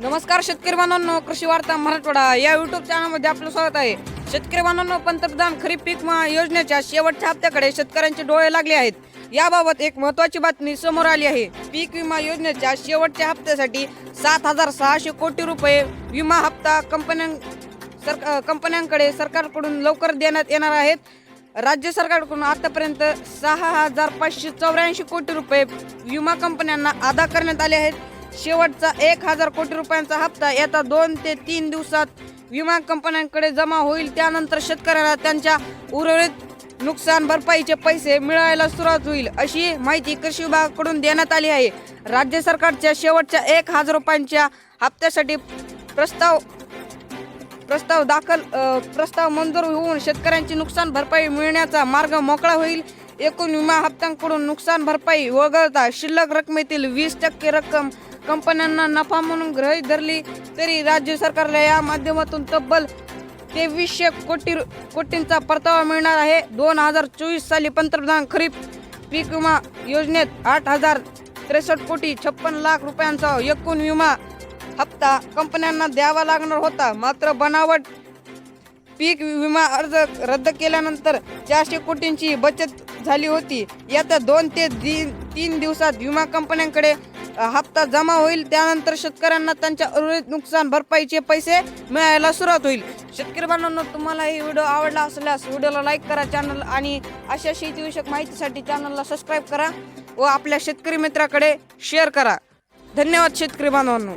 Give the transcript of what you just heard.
नमस्कार शेतकरी बांधवांनो कृषी वार्ता मराठवाडा या युट्यूब चॅनलमध्ये आपलं स्वागत आहे. शेतकरी बांधवांनो पंतप्रधान खरीप पीक विमा योजनेच्या शेवटच्या हप्त्याकडे शेतकऱ्यांचे डोळे लागले आहेत. याबाबत एक महत्त्वाची बातमी समोर आली आहे. पीक विमा योजनेच्या शेवटच्या हप्त्यासाठी सात हजार सहाशे कोटी रुपये विमा हप्ता कंपन्यां सर कंपन्यांकडे सरकारकडून लवकर देण्यात येणार आहेत. राज्य सरकारकडून आतापर्यंत सहा हजार पाचशे चौऱ्याऐंशी कोटी रुपये विमा कंपन्यांना अदा करण्यात आले आहेत. शेवटचा एक हजार कोटी रुपयांचा हप्ता येत्या दोन ते तीन दिवसात विमा कंपन्यांकडे जमा होईल. त्यानंतर शेतकऱ्यांना त्यांच्या उर्वरित नुकसान भरपाईचे पैसे मिळायला सुरुवात होईल अशी माहिती कृषी विभागाकडून देण्यात आली आहे. राज्य सरकारच्या शेवटच्या एक हजार रुपयांच्या हप्त्यासाठी प्रस्ताव प्रस्ताव दाखल प्रस्ताव मंजूर होऊन शेतकऱ्यांची नुकसान भरपाई मिळण्याचा मार्ग मोकळा होईल. एकूण विमा हप्त्यांकडून नुकसान भरपाई वगळता शिल्लक रकमेतील वीस टक्के रक्कम कंपन्यांना नफा म्हणून गृहीत धरली तरी राज्य सरकारला या माध्यमातून तब्बल तेवीसशे कोटी कोटींचा परतावा मिळणार आहे. दोन हजार चोवीस साली पंतप्रधान खरीप पीक विमा योजनेत आठ हजार त्रेसष्ट कोटी छप्पन लाख रुपयांचा एकूण विमा हप्ता कंपन्यांना द्यावा लागणार होता. मात्र बनावट पीक विमा अर्ज रद्द केल्यानंतर चारशे कोटींची बचत झाली होती. यात दोन ते तीन तीन दिवसात विमा कंपन्यांकडे हप्ता जमा होईल. त्यानंतर शेतकऱ्यांना त्यांच्या उर्वरित नुकसान भरपाईचे पैसे मिळायला सुरुवात होईल. शेतकरी बांधवांनो तुम्हाला ही व्हिडिओ आवडला असल्यास व्हिडिओला लाईक करा चॅनल आणि अशा शेतीविषयक माहितीसाठी चॅनलला सबस्क्राईब करा व आपल्या शेतकरी मित्राकडे शेअर करा. धन्यवाद शेतकरी बांधवांनो.